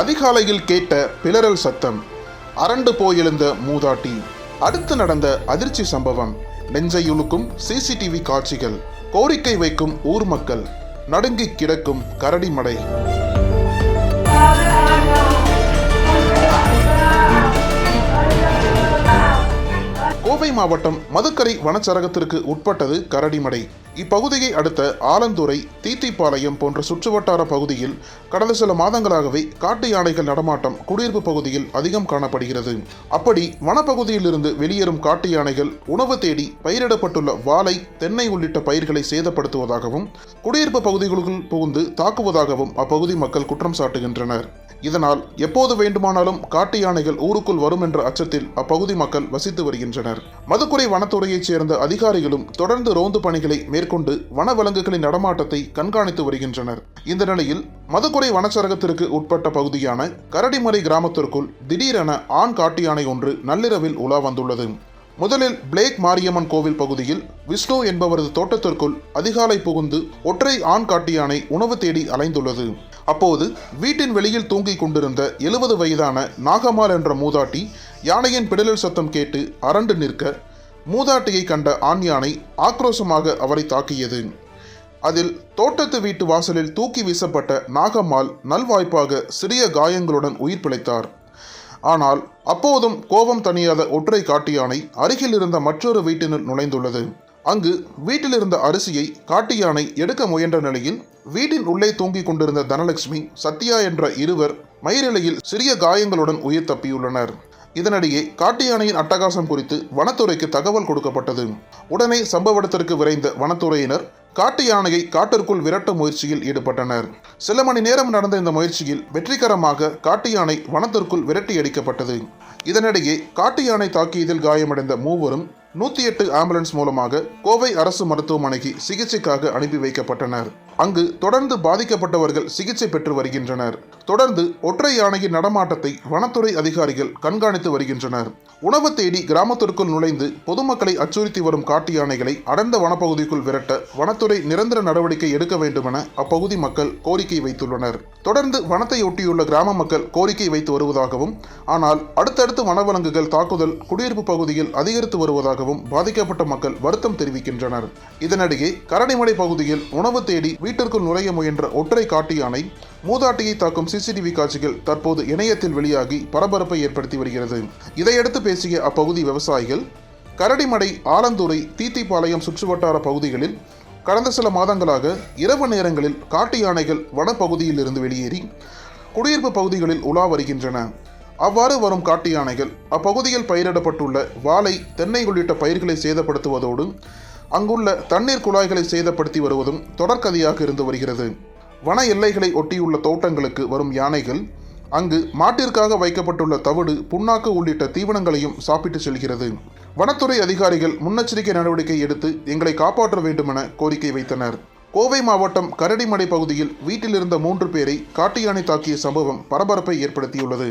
அதிகாலையில் கேட்ட பிளறல் சத்தம் அரண்டு போயெழுந்த மூதாட்டி. அடுத்து நடந்த அதிர்ச்சி சம்பவம் நெஞ்சை உலுக்கும் சிசிடிவி காட்சிகள் கோரிக்கை வைக்கும் ஊர் மக்கள் நடுங்கி கிடக்கும் கரடிமடை கோவை மாவட்டம் மதுக்கரை வனச்சரகத்திற்கு உட்பட்டது கரடிமடை இப்பகுதியை அடுத்த ஆலந்துறை தீத்திப்பாளையம் போன்ற சுற்றுவட்டார பகுதியில் கடந்த சில மாதங்களாகவே காட்டு யானைகள் நடமாட்டம் குடியிருப்பு பகுதியில் அதிகம் காணப்படுகிறது. அப்படி வனப்பகுதியிலிருந்து வெளியேறும் காட்டு யானைகள் உணவு தேடி பயிரிடப்பட்டுள்ள வாழை தென்னை உள்ளிட்ட பயிர்களை சேதப்படுத்துவதாகவும் குடியிருப்பு பகுதிகளுக்குள் புகுந்து தாக்குவதாகவும் அப்பகுதி மக்கள் குற்றம் சாட்டுகின்றனர். இதனால் எப்போது வேண்டுமானாலும் காட்டு யானைகள் ஊருக்குள் வரும் என்ற அச்சத்தில் அப்பகுதி மக்கள் வசித்து வருகின்றனர். மதுக்குறை வனத்துறையைச் சேர்ந்த அதிகாரிகளும் தொடர்ந்து ரோந்து பணிகளை மேற்கொண்டு வனவிலங்குகளின் நடமாட்டத்தை கண்காணித்து வருகின்றனர். இந்த நிலையில் மதுக்குறை வனச்சரகத்திற்கு உட்பட்ட பகுதியான கரடிமலை கிராமத்திற்குள் திடீரென ஆண் காட்டு யானை ஒன்று நள்ளிரவில் உலா வந்துள்ளது. முதலில் பிளேக் மாரியம்மன் கோவில் பகுதியில் விஷ்ணு என்பவரது தோட்டத்திற்குள் அதிகாலை புகுந்து ஒற்றை ஆண் காட்டு யானை உணவு தேடி அலைந்துள்ளது. அப்போது வீட்டின் வெளியில் தூங்கிக் கொண்டிருந்த எழுபது வயதான நாகமால் என்ற மூதாட்டி யானையின் பிடலில் சத்தம் கேட்டு அரண்டு நிற்க மூதாட்டியை கண்ட ஆண் யானை ஆக்ரோஷமாக அவரை தாக்கியது. அதில் தோட்டத்து வீட்டு வாசலில் தூக்கி வீசப்பட்ட நாகம்மாள் நல்வாய்ப்பாக சிறிய காயங்களுடன் உயிர் பிழைத்தார். ஆனால் அப்போதும் கோபம் தணியாத ஒற்றை காட்டு யானை அருகில் இருந்த மற்றொரு வீட்டினுள் நுழைந்துள்ளது. அங்கு வீட்டில் இருந்த அரிசியை காட்டு யானை எடுக்க முயன்ற நிலையில் வீட்டின் உள்ளே தூங்கிக் கொண்டிருந்த தனலட்சுமி சத்யா என்ற இருவர் மயிரிழையில் சிறிய காயங்களுடன் உயிர் தப்பியுள்ளனர். இதனிடையே காட்டு யானையின் அட்டகாசம் குறித்து வனத்துறைக்கு தகவல் கொடுக்கப்பட்டது. உடனே சம்பவ இடத்திற்கு விரைந்த வனத்துறையினர் காட்டு யானையை காட்டிற்குள் விரட்டும் முயற்சியில் ஈடுபட்டனர். சில மணி நேரம் நடந்த இந்த முயற்சியில் வெற்றிகரமாக காட்டு யானை வனத்திற்குள் விரட்டி அடிக்கப்பட்டது. இதனிடையே காட்டு யானை தாக்கியதில் காயமடைந்த மூவரும் நூற்றி எட்டு ஆம்புலன்ஸ் மூலமாக கோவை அரசு மருத்துவமனைக்கு சிகிச்சைக்காக அனுப்பி வைக்கப்பட்டனர். அங்கு தொடர்ந்து பாதிக்கப்பட்டவர்கள் சிகிச்சை பெற்று வருகின்றனர். தொடர்ந்து ஒற்றை யானையின் நடமாட்டத்தை வனத்துறை அதிகாரிகள் கண்காணித்து வருகின்றனர். உணவு தேடி கிராமத்திற்குள் நுழைந்து பொதுமக்களை அச்சுறுத்தி வரும் காட்டு யானைகளை அடர்ந்த வனப்பகுதிக்குள் விரட்ட வனத்துறை நிரந்தர நடவடிக்கை எடுக்க வேண்டுமென அப்பகுதி மக்கள் கோரிக்கை வைத்துள்ளனர். தொடர்ந்து வனத்தை ஒட்டியுள்ள கிராம மக்கள் கோரிக்கை வைத்து வருவதாகவும் ஆனால் அடுத்தடுத்து வனவிலங்குகள் தாக்குதல் குடியிருப்பு பகுதியில் அதிகரித்து வருவதாக வருவதாகவும் பாதிக்கப்பட்ட மக்கள் வருத்தம் தெரிவிக்கின்றனர். இதனிடையே கரடிமடை பகுதியில் உணவு தேடி வீட்டிற்குள் நுழைய முயன்ற ஒற்றை காட்டு யானை மூதாட்டியை தாக்கும் சிசிடிவி காட்சிகள் தற்போது இணையத்தில் வெளியாகி பரபரப்பை ஏற்படுத்தி வருகிறது. இதையடுத்து பேசிய அப்பகுதி விவசாயிகள் கரடிமடை ஆலந்துறை தீத்திப்பாளையம் சுற்றுவட்டார பகுதிகளில் கடந்த சில மாதங்களாக இரவு நேரங்களில் காட்டு யானைகள் வனப்பகுதியில் இருந்து வெளியேறி குடியிருப்பு பகுதிகளில் உலா வருகின்றன. அவ்வாறு வரும் காட்டு யானைகள். அப்பகுதியில் பயிரிடப்பட்டுள்ள வாழை தென்னை உள்ளிட்ட பயிர்களை சேதப்படுத்துவதோடு அங்குள்ள தண்ணீர் குழாய்களை சேதப்படுத்தி வருவதும் தொடர்கதையாக இருந்து வருகிறது. வன எல்லைகளை ஒட்டியுள்ள தோட்டங்களுக்கு வரும் யானைகள் அங்கு மாட்டிற்காக வைக்கப்பட்டுள்ள தவிடு புண்ணாக்கு உள்ளிட்ட தீவனங்களையும் சாப்பிட்டு செல்கிறது. வனத்துறை அதிகாரிகள் முன்னெச்சரிக்கை நடவடிக்கை எடுத்து எங்களை காப்பாற்ற வேண்டுமென கோரிக்கை வைத்தனர். கோவை மாவட்டம் கரடிமடை பகுதியில் வீட்டில் இருந்த மூன்று பேரை காட்டு யானை தாக்கிய சம்பவம் பரபரப்பை ஏற்படுத்தியுள்ளது.